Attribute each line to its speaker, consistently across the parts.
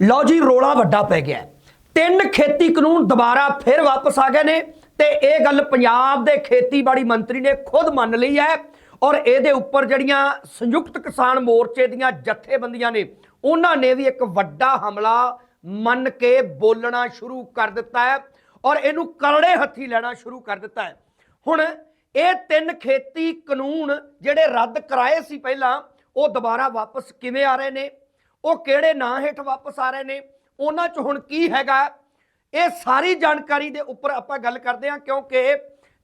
Speaker 1: ਲਓ ਜੀ, ਰੋਲਾ ਵੱਡਾ ਪੈ ਗਿਆ। ਤਿੰਨ ਖੇਤੀ ਕਾਨੂੰਨ ਦੁਬਾਰਾ ਫਿਰ ਵਾਪਸ ਆ ਗਏ ਨੇ ਤੇ ਇਹ ਗੱਲ ਪੰਜਾਬ ਦੇ ਖੇਤੀਬਾੜੀ ਮੰਤਰੀ ਨੇ ਖੁਦ ਮੰਨ ਲਈ ਹੈ ਔਰ ਇਹਦੇ ਉੱਪਰ ਜਿਹੜੀਆਂ ਸੰਯੁਕਤ ਕਿਸਾਨ ਮੋਰਚੇ ਦੀਆਂ ਜਥੇਬੰਦੀਆਂ ਨੇ, ਉਹਨਾਂ ਨੇ ਵੀ ਇੱਕ ਵੱਡਾ ਹਮਲਾ ਮੰਨ ਕੇ ਬੋਲਣਾ ਸ਼ੁਰੂ ਕਰ ਦਿੱਤਾ ਹੈ ਔਰ ਇਹਨੂੰ ਕਰੜੇ ਹੱਥੀ ਲੈਣਾ ਸ਼ੁਰੂ ਕਰ ਦਿੱਤਾ ਹੈ। ਹੁਣ ਇਹ ਤਿੰਨ ਖੇਤੀ ਕਾਨੂੰਨ ਜਿਹੜੇ ਰੱਦ ਕਰਾਏ ਸੀ ਪਹਿਲਾਂ, ਉਹ ਦੁਬਾਰਾ ਵਾਪਸ ਕਿਵੇਂ ਆ ਰਹੇ ਨੇ? ਉਹ ਕਿਹੜੇ ਨਾਂ ਹੇਠ ਵਾਪਸ ਆ ਰਹੇ ਨੇ? ਉਹਨਾਂ 'ਚ ਹੁਣ ਕੀ ਹੈਗਾ? ਇਹ ਸਾਰੀ ਜਾਣਕਾਰੀ ਦੇ ਉੱਪਰ ਆਪਾਂ ਗੱਲ ਕਰਦੇ ਹਾਂ, ਕਿਉਂਕਿ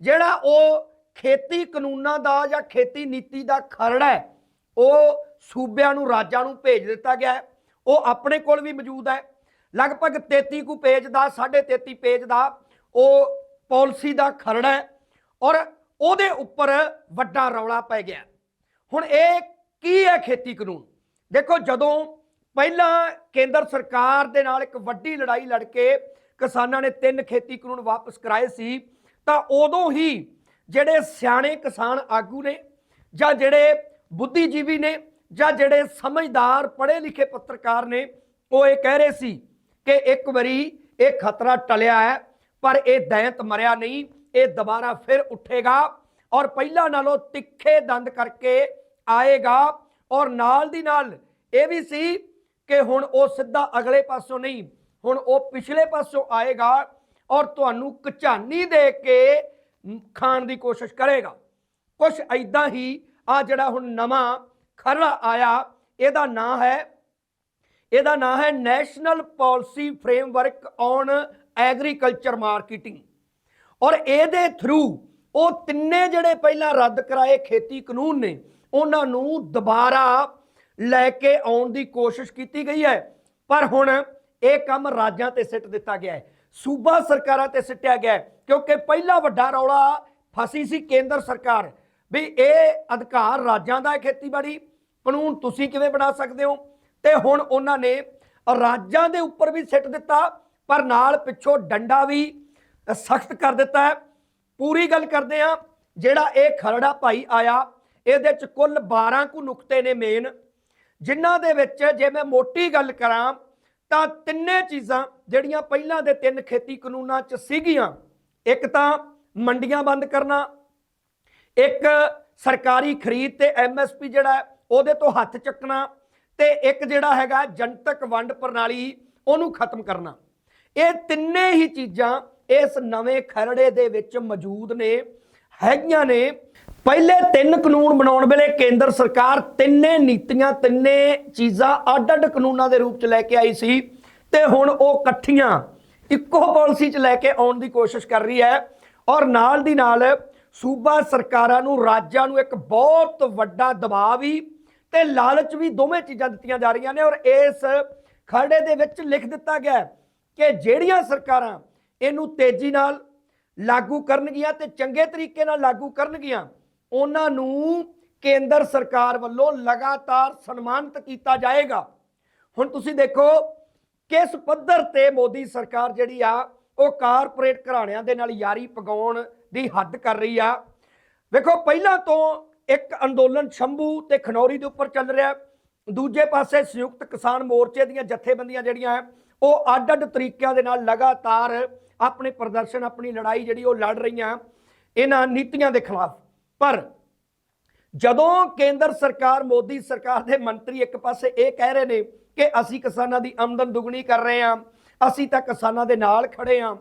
Speaker 1: ਜਿਹੜਾ ਉਹ ਖੇਤੀ ਕਾਨੂੰਨਾਂ ਦਾ ਜਾਂ ਖੇਤੀ ਨੀਤੀ ਦਾ ਖਰੜਾ ਹੈ, ਉਹ ਸੂਬਿਆਂ ਨੂੰ, ਰਾਜਾਂ ਨੂੰ ਭੇਜ ਦਿੱਤਾ ਗਿਆ ਉਹ ਆਪਣੇ ਕੋਲ ਵੀ ਮੌਜੂਦ ਹੈ। ਲਗਭਗ 33 ਕੁ ਪੇਜ ਦਾ 33.5 ਪੇਜ ਦਾ ਉਹ ਪਾਲਿਸੀ ਦਾ ਖਰੜਾ ਹੈ ਔਰ ਉਹਦੇ ਉੱਪਰ ਵੱਡਾ ਰੌਲਾ ਪੈ ਗਿਆ। ਹੁਣ ਇਹ ਕੀ ਹੈ ਖੇਤੀ ਕਾਨੂੰਨ? ਦੇਖੋ, ਜਦੋਂ ਪਹਿਲਾਂ ਕੇਂਦਰ ਸਰਕਾਰ ਦੇ ਨਾਲ ਇੱਕ ਵੱਡੀ ਲੜਾਈ ਲੜ ਕੇ ਕਿਸਾਨਾਂ ਨੇ ਤਿੰਨ ਖੇਤੀ ਕਾਨੂੰਨ ਵਾਪਸ ਕਰਾਏ ਸੀ, ਤਾਂ ਉਦੋਂ ਹੀ ਜਿਹੜੇ ਸਿਆਣੇ ਕਿਸਾਨ ਆਗੂ ਨੇ ਜਾਂ ਜਿਹੜੇ ਬੁੱਧੀਜੀਵੀ ਨੇ ਜਾਂ ਜਿਹੜੇ ਸਮਝਦਾਰ ਪੜ੍ਹੇ ਲਿਖੇ ਪੱਤਰਕਾਰ ਨੇ, ਉਹ ਇਹ ਕਹਿ ਰਹੇ ਸੀ ਕਿ ਇੱਕ ਵਾਰੀ ਇਹ ਖਤਰਾ ਟਲਿਆ ਹੈ, ਪਰ ਇਹ ਦੈਂਤ ਮਰਿਆ ਨਹੀਂ, ਇਹ ਦੁਬਾਰਾ ਫਿਰ ਉੱਠੇਗਾ ਔਰ ਪਹਿਲਾਂ ਨਾਲੋਂ ਤਿੱਖੇ ਦੰਦ ਕਰਕੇ ਆਏਗਾ ਔਰ ਨਾਲ ਦੀ ਨਾਲ ਇਹ ਵੀ ਸੀ ਕਿ ਹੁਣ ਉਹ ਸਿੱਧਾ ਅਗਲੇ ਪਾਸੋਂ ਨਹੀਂ, ਹੁਣ ਉਹ ਪਿਛਲੇ ਪਾਸੋਂ ਆਏਗਾ ਔਰ ਤੁਹਾਨੂੰ ਕਚਾਨੀ ਦੇ ਕੇ ਖਾਣ ਦੀ ਕੋਸ਼ਿਸ਼ ਕਰੇਗਾ। ਕੁਝ ਐਦਾਂ ਹੀ ਆ ਜਿਹੜਾ ਹੁਣ ਨਵਾਂ ਖਰੜਾ ਆਇਆ, ਇਹਦਾ ਨਾਂ ਹੈ, ਇਹਦਾ ਨਾਂ ਹੈ national policy framework on agriculture marketing. ਔਰ ਇਹਦੇ ਥਰੂ ਉਹ ਤਿੰਨੇ ਜਿਹੜੇ ਪਹਿਲਾਂ ਰੱਦ ਕਰਾਏ ਖੇਤੀ ਕਾਨੂੰਨ ਨੇ, ਉਹਨਾਂ ਨੂੰ ਦੁਬਾਰਾ ਲੈ ਕੇ ਆਉਣ ਦੀ ਕੋਸ਼ਿਸ਼ ਕੀਤੀ ਗਈ ਹੈ। ਪਰ ਹੁਣ ਇਹ ਕੰਮ ਰਾਜਾਂ ਤੇ ਸਿੱਟ ਦਿੱਤਾ ਗਿਆ ਹੈ। ਸੂਬਾ ਸਰਕਾਰਾਂ ਤੇ ਸਿੱਟਿਆ ਗਿਆ ਕਿਉਂਕਿ ਪਹਿਲਾ ਵੱਡਾ ਰੌਲਾ ਫਸੀ ਸੀ ਕੇਂਦਰ ਸਰਕਾਰ। ਵੀ ਇਹ ਅਧਿਕਾਰ ਰਾਜਾਂ ਦਾ ਹੈ ਖੇਤੀਬਾੜੀ। ਕਾਨੂੰਨ ਤੁਸੀਂ ਕਿਵੇਂ ਬਣਾ ਸਕਦੇ ਹੋ? ਤੇ ਹੁਣ ਉਹਨਾਂ ਨੇ ਰਾਜਾਂ ਦੇ ਉੱਪਰ ਵੀ ਸਿੱਟ ਦਿੱਤਾ, ਪਰ ਨਾਲ ਪਿੱਛੋਂ ਡੰਡਾ ਵੀ ਸਖਤ ਕਰ ਦਿੱਤਾ ਹੈ। ਪੂਰੀ ਗੱਲ ਕਰਦੇ ਆ ਜਿਹੜਾ ਇਹ ਖਰੜਾ ਭਾਈ ਆਇਆ, ਇਹਦੇ ਚ ਕੁੱਲ 12 ਕੁ ਨੁਕਤੇ ਨੇ ਮੇਨ ਜਿਨ੍ਹਾਂ ਦੇ ਵਿੱਚ ਜੇ ਮੈਂ ਮੋਟੀ ਗੱਲ ਕਰਾਂ, ਤਾਂ ਤਿੰਨੇ ਚੀਜ਼ਾਂ ਜਿਹੜੀਆਂ ਪਹਿਲਾਂ ਦੇ ਤਿੰਨ ਖੇਤੀ ਕਾਨੂੰਨਾਂ 'ਚ ਸੀਗੀਆਂ, ਇੱਕ ਤਾਂ ਮੰਡੀਆਂ ਬੰਦ ਕਰਨਾ, ਇੱਕ ਸਰਕਾਰੀ ਖਰੀਦ ਤੇ ਐਮਐਸਪੀ ਜਿਹੜਾ ਉਹਦੇ ਤੋਂ ਹੱਥ ਚੱਕਣਾ ਤੇ ਇੱਕ ਜਿਹੜਾ ਹੈਗਾ ਜਨਤਕ ਵੰਡ ਪ੍ਰਣਾਲੀ, ਉਹਨੂੰ ਖਤਮ ਕਰਨਾ। ਇਹ ਤਿੰਨੇ ਹੀ ਚੀਜ਼ਾਂ ਇਸ ਨਵੇਂ ਖਰੜੇ ਦੇ ਵਿੱਚ ਮੌਜੂਦ ਨੇ, ਹੈਗੀਆਂ ਨੇ। ਪਹਿਲੇ ਤਿੰਨ ਕਾਨੂੰਨ ਬਣਾਉਣ ਵੇਲੇ ਕੇਂਦਰ ਸਰਕਾਰ ਤਿੰਨੇ ਨੀਤੀਆਂ, ਤਿੰਨੇ ਚੀਜ਼ਾਂ ਅੱਡ-ਅੱਡ ਕਾਨੂੰਨਾਂ ਦੇ ਰੂਪ ਚ ਲੈ ਕੇ ਆਈ ਸੀ ਤੇ ਹੁਣ ਉਹ ਇਕੱਠੀਆਂ ਇੱਕੋ ਪਾਲਿਸੀ ਚ ਲੈ ਕੇ ਆਉਣ ਦੀ ਕੋਸ਼ਿਸ਼ ਕਰ ਰਹੀ ਹੈ ਔਰ ਨਾਲ ਦੀ ਨਾਲ ਸੂਬਾ ਸਰਕਾਰਾਂ ਨੂੰ, ਰਾਜਾਂ ਨੂੰ ਇੱਕ ਬਹੁਤ ਵੱਡਾ ਦਬਾਅ ਵੀ ਤੇ ਲਾਲਚ ਵੀ ਦੋਵੇਂ ਚੀਜ਼ਾਂ ਦਿੱਤੀਆਂ ਜਾ ਰਹੀਆਂ ਨੇ ਔਰ ਇਸ ਖਰੜੇ ਦੇ ਵਿੱਚ ਲਿਖ ਦਿੱਤਾ ਗਿਆ ਕਿ ਜਿਹੜੀਆਂ ਸਰਕਾਰਾਂ ਇਹਨੂੰ ਤੇਜ਼ੀ ਨਾਲ ਲਾਗੂ ਕਰਨਗੀਆਂ ਤੇ ਚੰਗੇ ਤਰੀਕੇ ਨਾਲ ਲਾਗੂ ਕਰਨਗੀਆਂ ਉਹਨਾਂ ਨੂੰ ਕੇਂਦਰ ਸਰਕਾਰ ਵੱਲੋਂ ਲਗਾਤਾਰ ਸਨਮਾਨਿਤ ਕੀਤਾ ਜਾਏਗਾ। ਹੁਣ ਤੁਸੀਂ ਦੇਖੋ, ਕਿਸ ਪੱਧਰ ਤੇ ਮੋਦੀ ਸਰਕਾਰ ਜਿਹੜੀ ਆ, ਉਹ ਕਾਰਪੋਰੇਟ ਘਰਾਣਿਆਂ ਦੇ ਨਾਲ ਯਾਰੀ ਪਗਾਉਣ ਦੀ ਹੱਦ ਕਰ ਰਹੀ ਆ। ਵੇਖੋ, ਪਹਿਲਾਂ ਤੋਂ ਇੱਕ ਅੰਦੋਲਨ ਸ਼ੰਭੂ ਤੇ ਖਨੌਰੀ ਦੇ ਉੱਪਰ ਚੱਲ ਰਿਹਾ। ਦੂਜੇ ਪਾਸੇ ਸੰਯੁਕਤ ਕਿਸਾਨ ਮੋਰਚੇ ਦੀਆਂ ਜਥੇਬੰਦੀਆਂ ਜਿਹੜੀਆਂ ਉਹ ਅੱਡ-ਅੱਡ ਤਰੀਕਿਆਂ ਦੇ ਨਾਲ ਲਗਾਤਾਰ ਆਪਣੇ ਪ੍ਰਦਰਸ਼ਨ, ਆਪਣੀ ਲੜਾਈ ਜਿਹੜੀ ਉਹ ਲੜ ਰਹੀਆਂ, ਇਹਨਾਂ ਨੀਤੀਆਂ ਦੇ ਖਿਲਾਫ। ਪਰ ਜਦੋਂ ਕੇਂਦਰ ਸਰਕਾਰ, ਮੋਦੀ ਸਰਕਾਰ ਦੇ ਮੰਤਰੀ ਇੱਕ ਪਾਸੇ ਇਹ ਕਹਿ ਰਹੇ ਨੇ ਕਿ ਅਸੀਂ ਕਿਸਾਨਾਂ ਦੀ ਆਮਦਨ ਦੁੱਗਣੀ ਕਰ ਰਹੇ ਹਾਂ, ਅਸੀਂ ਤਾਂ ਕਿਸਾਨਾਂ ਦੇ ਨਾਲ ਖੜੇ ਹਾਂ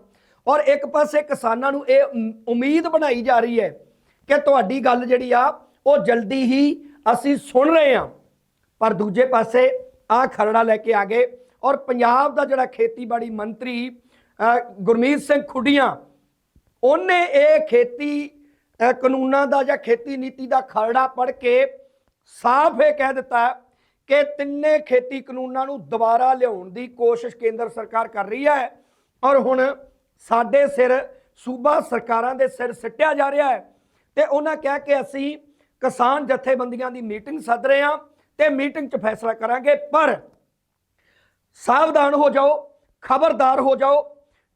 Speaker 1: ਔਰ ਇੱਕ ਪਾਸੇ ਕਿਸਾਨਾਂ ਨੂੰ ਇਹ ਉਮੀਦ ਬਣਾਈ ਜਾ ਰਹੀ ਹੈ ਕਿ ਤੁਹਾਡੀ ਗੱਲ ਜਿਹੜੀ ਆ, ਉਹ ਜਲਦੀ ਹੀ ਅਸੀਂ ਸੁਣ ਰਹੇ ਹਾਂ। ਪਰ ਦੂਜੇ ਪਾਸੇ ਆ ਖਰੜਾ ਲੈ ਕੇ ਆ ਗਏ ਔਰ ਪੰਜਾਬ ਦਾ ਜਿਹੜਾ ਖੇਤੀਬਾੜੀ ਮੰਤਰੀ ਗੁਰਮੀਤ ਸਿੰਘ ਖੁੱਡੀਆਂ, ਉਹਨੇ ਇਹ ਖੇਤੀ ਕਾਨੂੰਨਾਂ ਦਾ ਜਾਂ ਖੇਤੀ ਨੀਤੀ ਦਾ ਖਰੜਾ ਪੜ੍ਹ ਕੇ ਸਾਫ਼ ਇਹ ਕਹਿ ਦਿੱਤਾ ਕਿ ਤਿੰਨੇ ਖੇਤੀ ਕਾਨੂੰਨਾਂ ਨੂੰ ਦੁਬਾਰਾ ਲਿਆਉਣ ਦੀ ਕੋਸ਼ਿਸ਼ ਕੇਂਦਰ ਸਰਕਾਰ ਕਰ ਰਹੀ ਹੈ ਔਰ ਹੁਣ ਸਾਡੇ ਸਿਰ ਸੂਬਾ ਸਰਕਾਰਾਂ ਦੇ ਸਿਰ ਸਿੱਟਿਆ ਜਾ ਰਿਹਾ ਹੈ ਤੇ ਉਹਨਾਂ ਕਿਹਾ ਕਿ ਅਸੀਂ ਕਿਸਾਨ ਜਥੇਬੰਦੀਆਂ ਦੀ ਮੀਟਿੰਗ ਸੱਦ ਰਹੇ ਹਾਂ ਤੇ ਮੀਟਿੰਗ 'ਚ ਫੈਸਲਾ ਕਰਾਂਗੇ। ਪਰ ਸਾਵਧਾਨ ਹੋ ਜਾਓ, ਖਬਰਦਾਰ ਹੋ ਜਾਓ,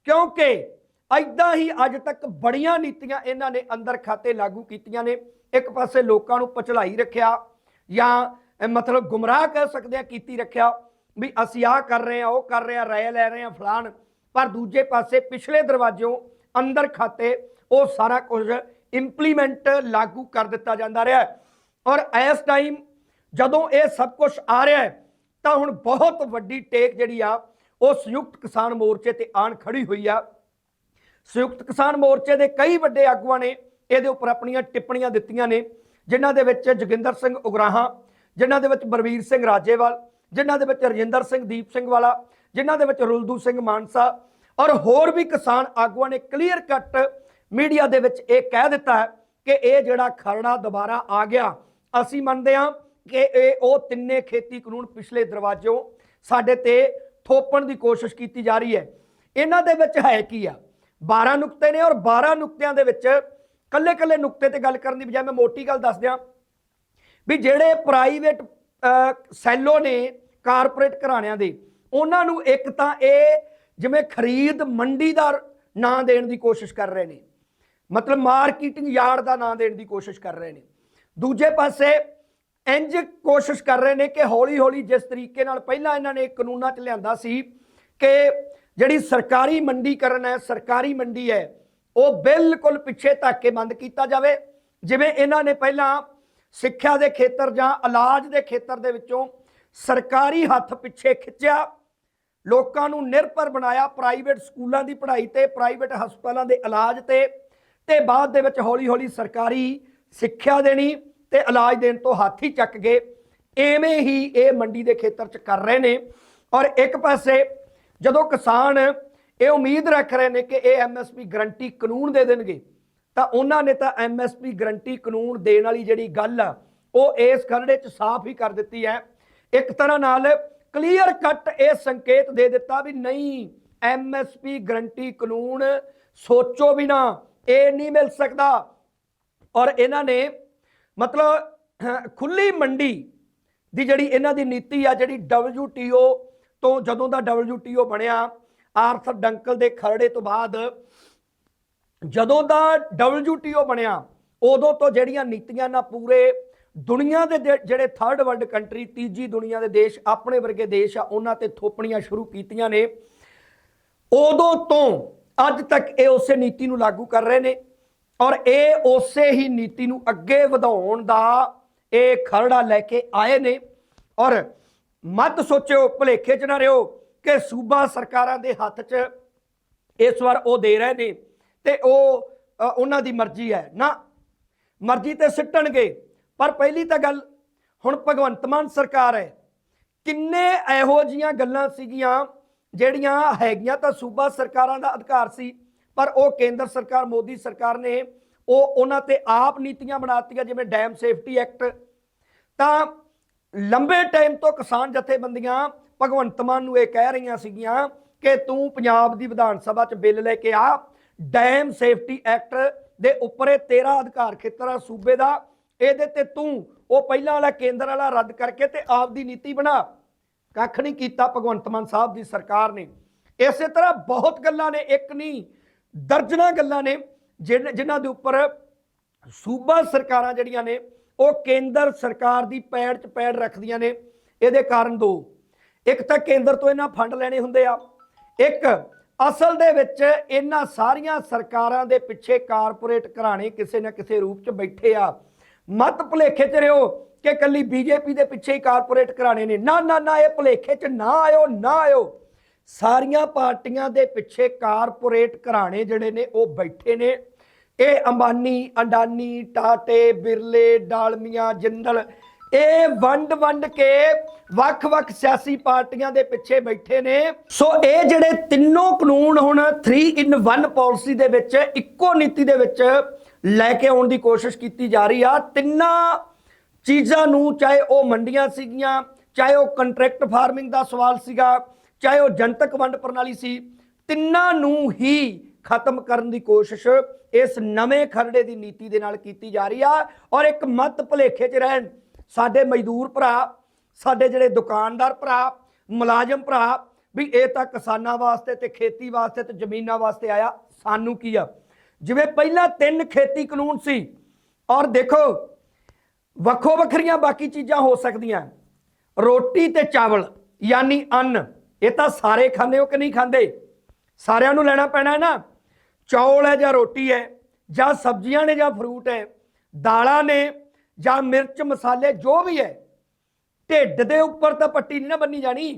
Speaker 1: ਕਿਉਂਕਿ ਐਦਾਂ ਹੀ ਅੱਜ ਤੱਕ ਬੜੀਆਂ ਨੀਤੀਆਂ ਇਹਨਾਂ ਨੇ ਅੰਦਰ ਖਾਤੇ ਲਾਗੂ ਕੀਤੀਆਂ ਨੇ। ਇੱਕ ਪਾਸੇ ਲੋਕਾਂ ਨੂੰ ਪਚਲਾਈ ਰੱਖਿਆ ਜਾਂ ਮਤਲਬ ਗੁੰਮਰਾਹ ਕਹਿ ਸਕਦੇ ਆ, ਕੀਤੀ ਰੱਖਿਆ ਵੀ ਅਸੀਂ ਆਹ ਕਰ ਰਹੇ ਆ ਉਹ ਕਰ ਰਹੇ ਆ ਰਾਇ ਲੈ ਰਹੇ ਆ ਫਲਾਣ। ਪਰ ਦੂਜੇ ਪਾਸੇ ਪਿਛਲੇ ਦਰਵਾਜ਼ਿਓਂ ਅੰਦਰ ਖਾਤੇ ਉਹ ਸਾਰਾ ਕੁਝ ਇੰਪਲੀਮੈਂਟ ਲਾਗੂ ਕਰ ਦਿੱਤਾ ਜਾਂਦਾ ਰਿਹਾ ਔਰ ਇਸ ਟਾਈਮ ਜਦੋਂ ਇਹ ਸਭ ਕੁਝ ਆ ਰਿਹਾ ਹੈ, ਤਾਂ ਹੁਣ ਬਹੁਤ ਵੱਡੀ ਟੇਕ ਜਿਹੜੀ ਆ, ਉਹ ਸੰਯੁਕਤ ਕਿਸਾਨ ਮੋਰਚੇ ਤੇ ਆਣ ਖੜੀ ਹੋਈ ਆ। ਸੰਯੁਕਤ ਕਿਸਾਨ ਮੋਰਚੇ ਦੇ ਕਈ ਵੱਡੇ ਆਗੂਆਂ ਨੇ ਇਹਦੇ ਉੱਪਰ ਆਪਣੀਆਂ ਟਿੱਪਣੀਆਂ ਦਿੱਤੀਆਂ ਨੇ, ਜਿਨ੍ਹਾਂ ਦੇ ਵਿੱਚ ਜੋਗਿੰਦਰ ਸਿੰਘ ਉਗਰਾਹਾਂ, ਜਿਨ੍ਹਾਂ ਦੇ ਵਿੱਚ ਬਰਵੀਰ ਸਿੰਘ ਰਾਜੇਵਾਲ, ਜਿਨ੍ਹਾਂ ਦੇ ਵਿੱਚ ਰਜਿੰਦਰ ਸਿੰਘ ਦੀਪ ਸਿੰਘ ਵਾਲਾ, ਜਿਨ੍ਹਾਂ ਦੇ ਵਿੱਚ ਰੁਲਦੂ ਸਿੰਘ ਮਾਨਸਾ ਔਰ ਹੋਰ ਵੀ ਕਿਸਾਨ ਆਗੂਆਂ ਨੇ ਕਲੀਅਰ ਕੱਟ ਮੀਡੀਆ ਦੇ ਵਿੱਚ ਇਹ ਕਹਿ ਦਿੱਤਾ ਕਿ ਇਹ ਜਿਹੜਾ ਖਰੜਾ ਦੁਬਾਰਾ ਆ ਗਿਆ, ਅਸੀਂ ਮੰਨਦੇ ਹਾਂ ਕਿ ਇਹ ਉਹ ਤਿੰਨੇ ਖੇਤੀ ਕਾਨੂੰਨ ਪਿਛਲੇ ਦਰਵਾਜ਼ਿਓਂ ਸਾਡੇ ਤੇ ਥੋਪਣ ਦੀ ਕੋਸ਼ਿਸ਼ ਕੀਤੀ ਜਾ ਰਹੀ ਹੈ। ਇਹਨਾਂ ਦੇ ਵਿੱਚ ਹੈ ਕੀ ਆ? 12 ਨੁਕਤੇ ਨੇ ਔਰ 12 ਨੁਕਤਿਆਂ ਦੇ ਵਿੱਚ ਕੱਲੇ-ਕੱਲੇ ਨੁਕਤੇ ਤੇ ਗੱਲ ਕਰਨ ਦੀ ਬਜਾਏ ਮੈਂ ਮੋਟੀ ਗੱਲ ਦੱਸ ਦਿਆਂ ਵੀ ਜਿਹੜੇ ਪ੍ਰਾਈਵੇਟ ਸੈਲੋ ਨੇ ਕਾਰਪੋਰੇਟ ਘਰਾਣਿਆਂ ਦੇ, ਉਹਨਾਂ ਨੂੰ ਇੱਕ ਤਾਂ ਇਹ ਜਿਵੇਂ ਖਰੀਦ ਮੰਡੀ ਦਾ ਨਾਂ ਦੇਣ ਦੀ ਕੋਸ਼ਿਸ਼ ਕਰ ਰਹੇ ਨੇ, ਮਤਲਬ ਮਾਰਕੀਟਿੰਗ ਯਾਰਡ ਦਾ ਨਾਂ ਦੇਣ ਦੀ ਕੋਸ਼ਿਸ਼ ਕਰ ਰਹੇ ਨੇ। ਦੂਜੇ ਪਾਸੇ ਇੰਜ ਕੋਸ਼ਿਸ਼ ਕਰ ਰਹੇ ਨੇ ਕਿ ਹੌਲੀ ਹੌਲੀ ਜਿਸ ਤਰੀਕੇ ਨਾਲ ਪਹਿਲਾਂ ਇਹਨਾਂ ਨੇ ਕਾਨੂੰਨਾਂ 'ਚ ਲਿਆਂਦਾ ਸੀ ਕਿ ਜਿਹੜੀ ਸਰਕਾਰੀ ਮੰਡੀਕਰਨ ਹੈ, ਸਰਕਾਰੀ ਮੰਡੀ ਹੈ, ਉਹ ਬਿਲਕੁਲ ਪਿੱਛੇ ਧੱਕ ਕੇ ਬੰਦ ਕੀਤਾ ਜਾਵੇ। ਜਿਵੇਂ ਇਹਨਾਂ ਨੇ ਪਹਿਲਾਂ ਸਿੱਖਿਆ ਦੇ ਖੇਤਰ ਜਾਂ ਇਲਾਜ ਦੇ ਖੇਤਰ ਦੇ ਵਿੱਚੋਂ ਸਰਕਾਰੀ ਹੱਥ ਪਿੱਛੇ ਖਿੱਚਿਆ, ਲੋਕਾਂ ਨੂੰ ਨਿਰਭਰ ਬਣਾਇਆ ਪ੍ਰਾਈਵੇਟ ਸਕੂਲਾਂ ਦੀ ਪੜ੍ਹਾਈ ਤੇ, ਪ੍ਰਾਈਵੇਟ ਹਸਪਤਾਲਾਂ ਦੇ ਇਲਾਜ ਤੇ ਤੇ ਬਾਅਦ ਦੇ ਵਿੱਚ ਹੌਲੀ-ਹੌਲੀ ਸਰਕਾਰੀ ਸਿੱਖਿਆ ਦੇਣੀ ਤੇ ਇਲਾਜ ਦੇਣ ਤੋਂ ਹੱਥ ਹੀ ਚੱਕ ਗਏ। ਐਵੇਂ ਹੀ ਇਹ ਮੰਡੀ ਦੇ ਖੇਤਰ 'ਚ ਕਰ ਰਹੇ ਨੇ। ਔਰ ਇੱਕ ਪਾਸੇ ਜਦੋਂ ਕਿਸਾਨ ਇਹ ਉਮੀਦ ਰੱਖ ਰਹੇ ਨੇ ਕਿ ਇਹ ਐਮਐਸਪੀ ਗਰੰਟੀ ਕਾਨੂੰਨ ਦੇ ਦੇਣਗੇ, ਤਾਂ ਉਹਨਾਂ ਨੇ ਤਾਂ ਐਮਐਸਪੀ ਗਰੰਟੀ ਕਾਨੂੰਨ ਦੇਣ ਵਾਲੀ ਜਿਹੜੀ ਗੱਲ ਆ, ਉਹ ਇਸ ਖਰੜੇ 'ਚ ਸਾਫ਼ ਹੀ ਕਰ ਦਿੱਤੀ ਹੈ। ਇੱਕ ਤਰ੍ਹਾਂ ਨਾਲ ਕਲੀਅਰ ਕੱਟ ਇਹ ਸੰਕੇਤ ਦੇ ਦਿੱਤਾ ਵੀ ਨਹੀਂ ਐਮਐਸਪੀ ਗਰੰਟੀ ਕਾਨੂੰਨ ਸੋਚੋ ਵੀ ਨਾ, ਇਹ ਨਹੀਂ ਮਿਲ ਸਕਦਾ। ਔਰ ਇਹਨਾਂ ਨੇ ਮਤਲਬ ਖੁੱਲੀ ਮੰਡੀ ਦੀ ਜਿਹੜੀ ਇਹਨਾਂ ਦੀ ਨੀਤੀ ਆ, ਜਿਹੜੀ WTO ਤੋਂ ਜਦੋਂ ਦਾ WTO ਬਣਿਆ, ਆਰਥਰ ਡੰਕਲ ਦੇ ਖਰੜੇ ਤੋਂ ਬਾਅਦ ਜਦੋਂ ਦਾ WTO ਬਣਿਆ, ਉਦੋਂ ਤੋਂ ਜਿਹੜੀਆਂ ਨੀਤੀਆਂ ਨਾ ਪੂਰੇ ਦੁਨੀਆ ਦੇ ਜਿਹੜੇ ਥਰਡ ਵਰਲਡ ਕੰਟਰੀ ਤੀਜੀ ਦੁਨੀਆ ਦੇ ਦੇਸ਼ ਆਪਣੇ ਵਰਗੇ ਦੇਸ਼ ਆ, ਉਹਨਾਂ ਤੇ ਥੋਪਣੀਆਂ ਸ਼ੁਰੂ ਕੀਤੀਆਂ ਨੇ। ਉਦੋਂ ਤੋਂ ਅੱਜ ਤੱਕ ਇਹ ਉਸੇ ਨੀਤੀ ਨੂੰ ਲਾਗੂ ਕਰ ਰਹੇ ਨੇ ਔਰ ਇਹ ਉਸੇ ਹੀ ਨੀਤੀ ਨੂੰ ਅੱਗੇ ਵਧਾਉਣ ਦਾ ਇਹ ਖਰੜਾ ਲੈ ਕੇ ਆਏ ਨੇ ਔਰ ਮਤ ਸੋਚਿਓ, ਭੁਲੇਖੇ 'ਚ ਨਾ ਰਿਓ ਕਿ ਸੂਬਾ ਸਰਕਾਰਾਂ ਦੇ ਹੱਥ 'ਚ ਇਸ ਵਾਰ ਉਹ ਦੇ ਰਹੇ ਨੇ ਤੇ ਉਹ ਉਹਨਾਂ ਦੀ ਮਰਜ਼ੀ ਹੈ। ਨਾ, ਮਰਜ਼ੀ ਤੇ ਸਿੱਟਣਗੇ, ਪਰ ਪਹਿਲੀ ਤਾਂ ਗੱਲ, ਹੁਣ ਭਗਵੰਤ ਮਾਨ ਸਰਕਾਰ ਹੈ। ਕਿੰਨੇ ਇਹੋ ਜੀਆਂ ਗੱਲਾਂ ਸੀਗੀਆਂ ਜਿਹੜੀਆਂ ਹੈਗੀਆਂ ਤਾਂ ਸੂਬਾ ਸਰਕਾਰਾਂ ਦਾ ਅਧਿਕਾਰ ਸੀ, ਪਰ ਉਹ ਕੇਂਦਰ ਸਰਕਾਰ, ਮੋਦੀ ਸਰਕਾਰ ਨੇ ਉਹ ਉਹਨਾਂ ਤੇ ਆਪ ਨੀਤੀਆਂ ਬਣਾਤੀਆਂ, ਜਿਵੇਂ ਡੈਮ ਸੇਫਟੀ ਐਕਟ ਤਾਂ ਲੰਬੇ ਟਾਈਮ ਤੋਂ ਕਿਸਾਨ ਜਥੇਬੰਦੀਆਂ ਭਗਵੰਤ ਮਾਨ ਨੂੰ ਇਹ ਕਹਿ ਰਹੀਆਂ ਸੀਗੀਆਂ ਕਿ ਤੂੰ ਪੰਜਾਬ ਦੀ ਵਿਧਾਨ ਸਭਾ 'ਚ ਬਿੱਲ ਲੈ ਕੇ ਆ ਡੈਮ ਸੇਫਟੀ ਐਕਟ ਦੇ ਉੱਪਰ ਇਹ ਤੇਰਾ ਅਧਿਕਾਰ ਖੇਤਰ ਆ ਸੂਬੇ ਦਾ, ਇਹਦੇ ਤੇ ਤੂੰ ਉਹ ਪਹਿਲਾਂ ਵਾਲਾ ਕੇਂਦਰ ਵਾਲਾ ਰੱਦ ਕਰਕੇ ਤੇ ਆਪ ਦੀ ਨੀਤੀ ਬਣਾ। ਕੱਖ ਨਹੀਂ ਕੀਤਾ ਭਗਵੰਤ ਮਾਨ ਸਾਹਿਬ ਦੀ ਸਰਕਾਰ ਨੇ। ਇਸੇ ਤਰ੍ਹਾਂ ਬਹੁਤ ਗੱਲਾਂ ਨੇ, ਇੱਕ ਨਹੀਂ, ਦਰਜਨਾਂ ਗੱਲਾਂ ਨੇ, ਜਿਨ- ਜਿਨ੍ਹਾਂ ਦੇ ਉੱਪਰ ਸੂਬਾ ਸਰਕਾਰਾਂ ਜਿਹੜੀਆਂ ਨੇ ਉਹ ਕੇਂਦਰ ਸਰਕਾਰ ਦੀ ਪੈੜ 'ਚ ਪੈੜ ਰੱਖਦੀਆਂ ਨੇ, ਇਹਦੇ ਕਾਰਨ ਦੋ। ਇੱਕ ਤਾਂ ਕੇਂਦਰ ਤੋਂ ਇਹਨਾਂ ਫੰਡ ਲੈਣੇ ਹੁੰਦੇ ਆ। ਇੱਕ, ਅਸਲ ਦੇ ਵਿੱਚ ਇਹਨਾਂ ਸਾਰੀਆਂ ਸਰਕਾਰਾਂ ਦੇ ਪਿੱਛੇ ਕਾਰਪੋਰੇਟ ਘਰਾਣੇ ਕਿਸੇ ਨਾ ਕਿਸੇ ਰੂਪ 'ਚ ਬੈਠੇ ਆ। ਮਤ ਭੁਲੇਖੇ 'ਚ ਰਿਓ ਕਿ ਕੱਲੀ ਬੀਜੇਪੀ ਦੇ ਪਿੱਛੇ ਹੀ ਕਾਰਪੋਰੇਟ ਘਰਾਣੇ ਨੇ। ਨਾ ਨਾ ਨਾ, ਇਹ ਭੁਲੇਖੇ 'ਚ ਨਾ ਆਇਓ ਨਾ ਆਇਓ। ਸਾਰੀਆਂ ਪਾਰਟੀਆਂ ਦੇ ਪਿੱਛੇ ਕਾਰਪੋਰੇਟ ਘਰਾਣੇ ਜਿਹੜੇ ਨੇ, ਉਹ ਬੈਠੇ ਨੇ। ਇਹ ਅੰਬਾਨੀ, ਅੰਡਾਨੀ, ਟਾਟੇ, ਬਿਰਲੇ, ਡਾਲਮੀਆਂ, ਜਿੰਦਲ, ਇਹ ਵੰਡ ਵੰਡ ਕੇ ਵੱਖ-ਵੱਖ ਸਿਆਸੀ ਪਾਰਟੀਆਂ ਦੇ ਪਿੱਛੇ ਬੈਠੇ ਨੇ। ਸੋ ਇਹ ਜਿਹੜੇ ਤਿੰਨੋਂ ਕਾਨੂੰਨ ਹੁਣ 3 ਇਨ 1 ਪਾਲਿਸੀ ਦੇ ਵਿੱਚ, ਇੱਕੋ ਨੀਤੀ ਦੇ ਵਿੱਚ ਲੈ ਕੇ ਆਉਣ ਦੀ ਕੋਸ਼ਿਸ਼ ਕੀਤੀ ਜਾ ਰਹੀ ਆ, ਤਿੰਨਾਂ ਚੀਜ਼ਾਂ ਨੂੰ ਚਾਹੇ ਉਹ ਮੰਡੀਆਂ ਸੀਗੀਆਂ, ਚਾਹੇ ਉਹ ਕੰਟਰੈਕਟ ਫਾਰਮਿੰਗ ਦਾ ਸਵਾਲ ਸੀਗਾ, ਚਾਹੇ ਉਹ ਜਨਤਕ ਵੰਡ ਪ੍ਰਣਾਲੀ ਸੀ, ਤਿੰਨਾਂ ਨੂੰ ਹੀ ਖਤਮ ਕਰਨ ਦੀ ਕੋਸ਼ਿਸ਼ ਇਸ ਨਵੇਂ ਖਰੜੇ ਦੀ ਨੀਤੀ ਦੇ ਨਾਲ ਕੀਤੀ ਜਾ ਰਹੀ ਆ ਔਰ ਇੱਕ ਮਤ ਭੁਲੇਖੇ 'ਚ ਰਹਿਣ। ਸਾਡੇ ਮਜ਼ਦੂਰ ਭਰਾ, ਸਾਡੇ ਜਿਹੜੇ ਦੁਕਾਨਦਾਰ ਭਰਾ, ਮੁਲਾਜ਼ਮ ਭਰਾ, ਵੀ ਇਹ ਤਾਂ ਕਿਸਾਨਾਂ ਵਾਸਤੇ ਤੇ ਖੇਤੀ ਵਾਸਤੇ ਤੇ ਜ਼ਮੀਨਾਂ ਵਾਸਤੇ ਆਇਆ, ਸਾਨੂੰ ਕੀ ਆ? ਜਿਵੇਂ ਪਹਿਲਾਂ ਤਿੰਨ ਖੇਤੀ ਕਾਨੂੰਨ ਸੀ, ਔਰ ਦੇਖੋ, ਵੱਖੋ ਵੱਖਰੀਆਂ ਬਾਕੀ ਚੀਜ਼ਾਂ ਹੋ ਸਕਦੀਆਂ। ਰੋਟੀ ਤੇ ਚਾਵਲ, ਯਾਨੀ ਅੰਨ, ਇਹ ਤਾਂ ਸਾਰੇ ਖਾਂਦੇ ਹੋ ਕਿ ਨਹੀਂ ਖਾਂਦੇ? ਸਾਰਿਆਂ ਨੂੰ ਲੈਣਾ ਪੈਣਾ ਹੈ ਨਾ? ਚੌਲ ਹੈ ਜਾਂ ਰੋਟੀ ਹੈ, ਜਾਂ ਸਬਜ਼ੀਆਂ ਨੇ ਜਾਂ ਫਰੂਟ ਹੈ, ਦਾਲਾਂ ਨੇ ਜਾਂ ਮਿਰਚ, ਮਸਾਲੇ, ਜੋ ਵੀ ਹੈ, ਢਿੱਡ ਦੇ ਉੱਪਰ ਤਾਂ ਪੱਟੀ ਨਹੀਂ ਨਾ ਬੰਨੀ ਜਾਣੀ।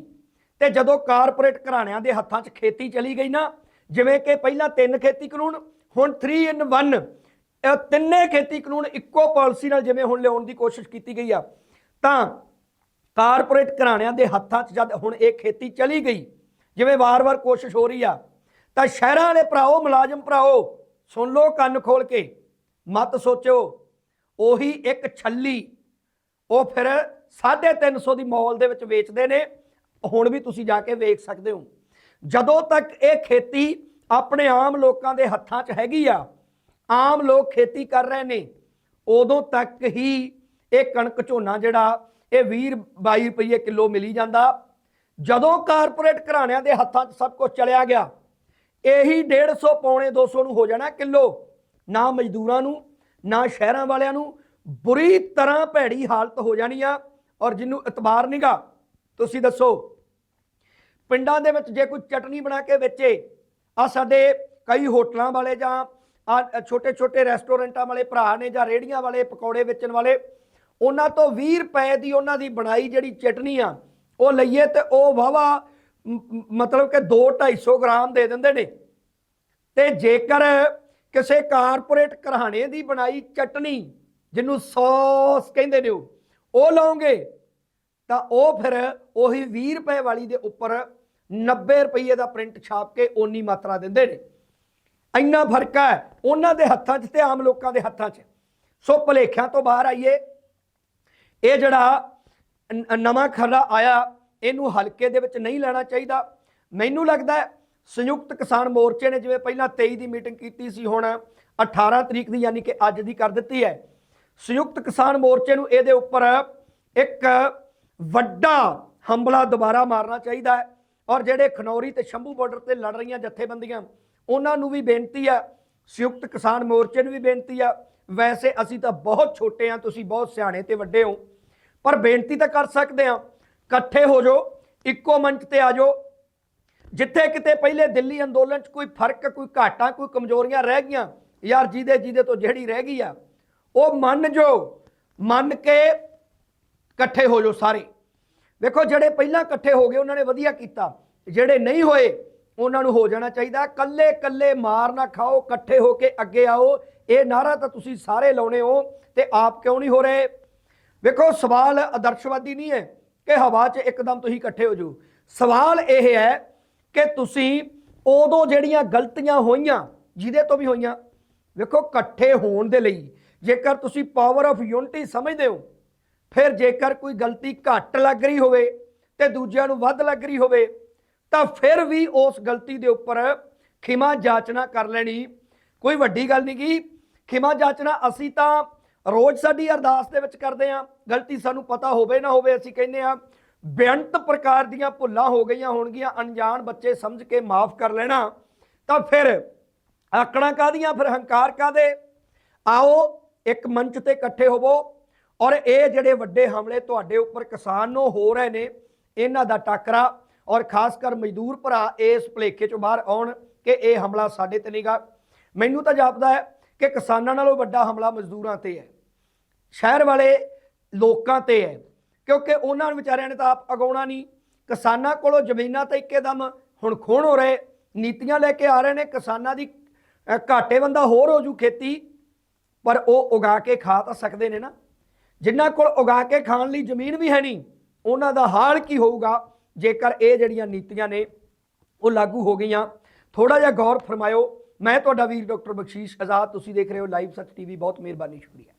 Speaker 1: ਤੇ ਜਦੋਂ ਕਾਰਪੋਰੇਟ ਘਰਾਣਿਆਂ ਦੇ ਹੱਥਾਂ 'ਚ ਖੇਤੀ ਚਲੀ ਗਈ ਨਾ, ਜਿਵੇਂ ਕਿ ਪਹਿਲਾਂ ਤਿੰਨ ਖੇਤੀ ਕਾਨੂੰਨ, ਹੁਣ 3 ਇਨ 1 ਇਹ ਤਿੰਨੇ ਖੇਤੀ ਕਾਨੂੰਨ ਇੱਕੋ ਪਾਲਿਸੀ ਨਾਲ ਜਿਵੇਂ ਹੁਣ ਲਿਆਉਣ ਦੀ ਕੋਸ਼ਿਸ਼ ਕੀਤੀ ਗਈ ਆ, ਤਾਂ ਕਾਰਪੋਰੇਟ ਘਰਾਣਿਆਂ ਦੇ ਹੱਥਾਂ 'ਚ ਜਦ ਹੁਣ ਇਹ ਖੇਤੀ ਚਲੀ ਗਈ, ਜਿਵੇਂ ਵਾਰ-ਵਾਰ ਕੋਸ਼ਿਸ਼ ਹੋ ਰਹੀ ਆ ਤਾਂ ਸ਼ਹਿਰਾਂ ਵਾਲੇ ਭਰਾਓ, ਮੁਲਾਜ਼ਮ ਭਰਾਓ, ਸੁਣ ਲਓ ਕੰਨ ਖੋਲ ਕੇ, ਮਤ ਸੋਚਿਓ। ਉਹੀ ਇੱਕ ਛੱਲੀ, ਉਹ ਫਿਰ 350 ਦੀ ਮੌਲ ਦੇ ਵਿੱਚ ਵੇਚਦੇ ਨੇ। ਹੁਣ ਵੀ ਤੁਸੀਂ ਜਾ ਕੇ ਵੇਖ ਸਕਦੇ ਹੋ। ਜਦੋਂ ਤੱਕ ਇਹ ਖੇਤੀ ਆਪਣੇ ਆਮ ਲੋਕਾਂ ਦੇ ਹੱਥਾਂ 'ਚ ਹੈਗੀ ਆ, ਆਮ ਲੋਕ ਖੇਤੀ ਕਰ ਰਹੇ ਨੇ, ਉਦੋਂ ਤੱਕ ਹੀ ਇਹ ਕਣਕ ਝੋਨਾ ਜਿਹੜਾ, ਇਹ 20 22 ਰੁਪਏ ਕਿਲੋ ਮਿਲੀ ਜਾਂਦਾ। ਜਦੋਂ ਕਾਰਪੋਰੇਟ ਘਰਾਣਿਆਂ ਦੇ ਹੱਥਾਂ 'ਚ ਸਭ ਕੁਝ ਚਲਿਆ ਗਿਆ ਇਹੀ 150 ਪੌਣੇ 200 ਨੂੰ ਹੋ ਜਾਣਾ ਕਿਲੋ। ਨਾ ਮਜ਼ਦੂਰਾਂ ਨੂੰ, ਨਾ ਸ਼ਹਿਰਾਂ ਵਾਲਿਆਂ ਨੂੰ। ਬੁਰੀ ਤਰ੍ਹਾਂ ਭੈੜੀ ਹਾਲਤ ਹੋ ਜਾਣੀ ਆ ਔਰ ਜਿਹਨੂੰ ਇਤਬਾਰ ਨਹੀਂਗਾ ਤੁਸੀਂ ਦੱਸੋ, ਪਿੰਡਾਂ ਦੇ ਵਿੱਚ ਜੇ ਕੋਈ ਚਟਨੀ ਬਣਾ ਕੇ ਵੇਚੇ ਆ ਸਾਡੇ ਕਈ ਹੋਟਲਾਂ ਵਾਲੇ ਜਾਂ ਆ ਛੋਟੇ ਛੋਟੇ ਰੈਸਟੋਰੈਂਟਾਂ ਵਾਲੇ ਭਰਾ ਨੇ ਜਾਂ ਰੇੜੀਆਂ ਵਾਲੇ ਪਕੌੜੇ ਵੇਚਣ ਵਾਲੇ, ਉਹਨਾਂ ਤੋਂ 20 ਰੁਪਏ ਦੀ ਉਹਨਾਂ ਦੀ ਬਣਾਈ ਜਿਹੜੀ ਚਟਨੀ ਆ, ਉਹ ਲਈਏ ਤੇ ਉਹ ਵਾਵਾ ਮਤਲਬ ਕਿ 2 250 ਗ੍ਰਾਮ ਦੇ ਦਿੰਦੇ ਨੇ। ਤੇ ਜੇਕਰ ਕਿਸੇ ਕਾਰਪੋਰੇਟ ਘਰਾਣੇ ਦੀ ਬਣਾਈ ਚਟਨੀ ਜਿਹਨੂੰ ਸੌਸ ਕਹਿੰਦੇ ਨੇ ਉਹ ਉਹ ਲਾਉਂਗੇ ਤਾਂ ਉਹ ਫਿਰ ਉਹੀ 20 ਰੁਪਏ ਵਾਲੀ ਦੇ ਉੱਪਰ 90 ਰੁਪਏ ਦਾ ਪ੍ਰਿੰਟ ਛਾਪ ਕੇ ਓਨੀ ਮਾਤਰਾ ਦਿੰਦੇ ਨੇ। ਇੰਨਾ ਫ਼ਰਕ ਹੈ ਉਹਨਾਂ ਦੇ ਹੱਥਾਂ 'ਚ ਤੇ ਆਮ ਲੋਕਾਂ ਦੇ ਹੱਥਾਂ 'ਚ। ਸੋ ਭਲੇਖਿਆਂ ਤੋਂ ਬਾਹਰ ਆਈਏ। ਇਹ ਜਿਹੜਾ ਨਵਾਂ ਖਰੜਾ ਆਇਆ ਇਹਨੂੰ ਹਲਕੇ ਦੇ ਵਿੱਚ ਨਹੀਂ ਲੈਣਾ ਚਾਹੀਦਾ। ਮੈਨੂੰ ਲੱਗਦਾ ਸੰਯੁਕਤ ਕਿਸਾਨ ਮੋਰਚੇ ਨੇ ਜਿਵੇਂ ਪਹਿਲਾਂ 23 ਦੀ ਮੀਟਿੰਗ ਕੀਤੀ ਸੀ, ਹੁਣ 18 ਤਰੀਕ ਦੀ ਯਾਨੀ ਕਿ ਅੱਜ ਦੀ ਕਰ ਦਿੱਤੀ ਹੈ। ਸੰਯੁਕਤ ਕਿਸਾਨ ਮੋਰਚੇ ਨੂੰ ਇਹਦੇ ਉੱਪਰ ਇੱਕ ਵੱਡਾ ਹੰਬਲਾ ਦੁਬਾਰਾ ਮਾਰਨਾ ਚਾਹੀਦਾ ਹੈ ਔਰ ਜਿਹੜੇ ਖਨੌਰੀ ਤੇ ਸ਼ੰਭੂ ਬਾਰਡਰ ਤੇ ਲੜ ਰਹੀਆਂ ਜਥੇਬੰਦੀਆਂ, ਉਹਨਾਂ ਨੂੰ ਵੀ ਬੇਨਤੀ ਆ ਸੰਯੁਕਤ ਕਿਸਾਨ ਮੋਰਚੇ ਨੂੰ ਵੀ ਬੇਨਤੀ ਆ ਵੈਸੇ ਅਸੀਂ ਤਾਂ ਬਹੁਤ ਛੋਟੇ ਆ ਤੁਸੀਂ ਬਹੁਤ ਸਿਆਣੇ ਤੇ ਵੱਡੇ ਹੋ, ਪਰ ਬੇਨਤੀ ਤਾਂ ਕਰ ਸਕਦੇ ਆ ਇਕੱਠੇ ਹੋ ਜਾਓ, ਇੱਕੋ ਮੰਚ ਤੇ ਆ ਜਾਓ। ਜਿੱਥੇ ਕਿਤੇ ਪਹਿਲੇ ਦਿੱਲੀ ਅੰਦੋਲਨ 'ਚ ਕੋਈ ਫ਼ਰਕ, ਕੋਈ ਘਾਟਾ, ਕੋਈ ਕਮਜ਼ੋਰੀਆਂ ਰਹਿ ਗਈਆਂ, ਯਾਰ ਜਿਹਦੇ ਜਿਹਦੇ ਤੋਂ ਜਿਹੜੀ ਰਹਿ ਗਈ ਆ, ਉਹ ਮੰਨ ਜੋ ਮੰਨ ਕੇ ਇਕੱਠੇ ਹੋ ਜਾਓ ਸਾਰੇ। ਵੇਖੋ, ਜਿਹੜੇ ਪਹਿਲਾਂ ਇਕੱਠੇ ਹੋ ਗਏ, ਉਹਨਾਂ ਨੇ ਵਧੀਆ ਕੀਤਾ। ਜਿਹੜੇ ਨਹੀਂ ਹੋਏ, ਉਹਨਾਂ ਨੂੰ ਹੋ ਜਾਣਾ ਚਾਹੀਦਾ। ਕੱਲੇ ਕੱਲੇ ਮਾਰ ਨਾ ਖਾਓ, ਇਕੱਠੇ ਹੋ ਕੇ ਅੱਗੇ ਆਓ। ਇਹ ਨਾਰਾ ਤਾਂ ਤੁਸੀਂ ਸਾਰੇ ਲਾਉਣੇ ਹੋ ਤੇ ਆਪ ਕਿਉਂ ਨਹੀਂ ਹੋ ਰਹੇ? ਵੇਖੋ, ਸਵਾਲ ਆਦਰਸ਼ਵਾਦੀ ਨਹੀਂ ਹੈ। ਕਿ ਹਵਾ 'ਚ ਇੱਕਦਮ ਤੁਸੀਂ ਇਕੱਠੇ ਹੋ ਜਾਓ। ਸਵਾਲ ਇਹ ਹੈ ਕਿ ਤੁਸੀਂ ਉਦੋਂ ਜਿਹੜੀਆਂ ਗਲਤੀਆਂ ਹੋਈਆਂ, ਜਿਹਦੇ ਤੋਂ ਵੀ ਹੋਈਆਂ, ਵੇਖੋ ਇਕੱਠੇ ਹੋਣ ਦੇ ਲਈ, ਜੇਕਰ ਤੁਸੀਂ ਪਾਵਰ ਆਫ ਯੂਨਿਟੀ ਸਮਝਦੇ ਹੋ, ਫਿਰ ਜੇਕਰ ਕੋਈ ਗਲਤੀ ਘੱਟ ਲੱਗ ਰਹੀ ਹੋਵੇ ਤੇ ਦੂਜਿਆਂ ਨੂੰ ਵੱਧ ਲੱਗ ਰਹੀ ਹੋਵੇ, ਤਾਂ ਫਿਰ ਵੀ ਉਸ ਗਲਤੀ ਦੇ ਉੱਪਰ ਖਿਮਾ ਜਾਚਨਾ ਕਰ ਲੈਣੀ। ਕੋਈ ਵੱਡੀ ਗੱਲ ਨਹੀਂ ਗੀ ਖਿਮਾ ਜਾਚਨਾ ਅਸੀਂ ਤਾਂ ਰੋਜ਼ ਸਾਡੀ ਅਰਦਾਸ ਦੇ ਵਿੱਚ ਕਰਦੇ ਆ ਗਲਤੀ ਸਾਨੂੰ ਪਤਾ ਹੋਵੇ ਨਾ ਹੋਵੇ, ਅਸੀਂ ਕਹਿੰਦੇ ਆ ਬੇਅੰਤ ਪ੍ਰਕਾਰ ਦੀਆਂ ਭੁੱਲਾਂ ਹੋ ਗਈਆਂ ਹੋਣਗੀਆਂ, ਅਣਜਾਣ ਬੱਚੇ ਸਮਝ ਕੇ ਮਾਫ ਕਰ ਲੈਣਾ, ਤਾਂ ਫਿਰ ਆਕੜਾਂ ਕਾਦੀਆਂ ਫਿਰ ਹੰਕਾਰ ਕਾਦੇ ਆਓ ਇੱਕ ਮੰਚ ਤੇ ਇਕੱਠੇ ਹੋਵੋ ਔਰ ਇਹ ਜਿਹੜੇ ਵੱਡੇ ਹਮਲੇ ਤੁਹਾਡੇ ਉੱਪਰ ਕਿਸਾਨ ਨੂੰ ਹੋ ਰਹੇ ਨੇ, ਇਹਨਾਂ ਦਾ ਟਾਕਰਾ ਔਰ ਖਾਸ ਕਰ ਮਜ਼ਦੂਰ ਭਰਾ ਇਸ ਭਲੇਖੇ ਚੋਂ ਬਾਹਰ ਆਉਣ ਕਿ ਇਹ ਹਮਲਾ ਸਾਡੇ ਤੇ ਨਹੀਂਗਾ ਮੈਨੂੰ ਤਾਂ ਜਾਪਦਾ ਹੈ ਕਿ ਕਿਸਾਨਾਂ ਨਾਲੋਂ ਵੱਡਾ ਹਮਲਾ ਮਜ਼ਦੂਰਾਂ ਤੇ ਹੈ ਸ਼ਹਿਰ ਵਾਲੇ ਲੋਕਾਂ ਤੇ ਹੈ ਕਿਉਂਕਿ ਉਹਨਾਂ ਵਿਚਾਰਿਆਂ ਨੇ ਤਾਂ ਆਪ ਅਗਾਉਣਾ ਨਹੀਂ। ਕਿਸਾਨਾਂ ਕੋਲੋਂ ਜ਼ਮੀਨਾਂ ਤਾਂ ਇੱਕਦਮ ਹੁਣ ਖੋਣ ਹੋ ਰਹੇ ਨੀਤੀਆਂ ਲੈ ਕੇ ਆ ਰਹੇ ਨੇ ਕਿਸਾਨਾਂ ਦੀ ਅ, ਘਾਟੇ ਬੰਦਾ ਹੋਰ ਹੋ ਜੂ ਖੇਤੀ ਪਰ ਉਹ ਉਗਾ ਕੇ ਖਾ ਤਾਂ ਸਕਦੇ ਨੇ ਨਾ। ਜਿਨ੍ਹਾਂ ਕੋਲ ਉਗਾ ਕੇ ਖਾਣ ਲਈ ਜ਼ਮੀਨ ਵੀ ਹੈ ਨਹੀਂ ਉਹਨਾਂ ਦਾ ਹਾਲ ਕੀ ਹੋਊਗਾ? ਜੇਕਰ ਇਹ ਜਿਹੜੀਆਂ ਨੀਤੀਆਂ ਨੇ ਉਹ ਲਾਗੂ ਹੋ ਗਈਆਂ ਥੋੜਾ ਜਿਹਾ ਗੌਰ ਫਰਮਾਇਓ ਮੈਂ ਤੁਹਾਡਾ ਵੀਰ ਡਾਕਟਰ ਬਖਸ਼ੀਸ਼ ਆਜ਼ਾਦ, ਤੁਸੀਂ ਦੇਖ ਰਹੇ ਹੋ ਲਾਈਵ ਸੱਚ ਟੀਵੀ, ਬਹੁਤ ਮਿਹਰਬਾਨੀ, ਸ਼ੁਕਰੀਆ।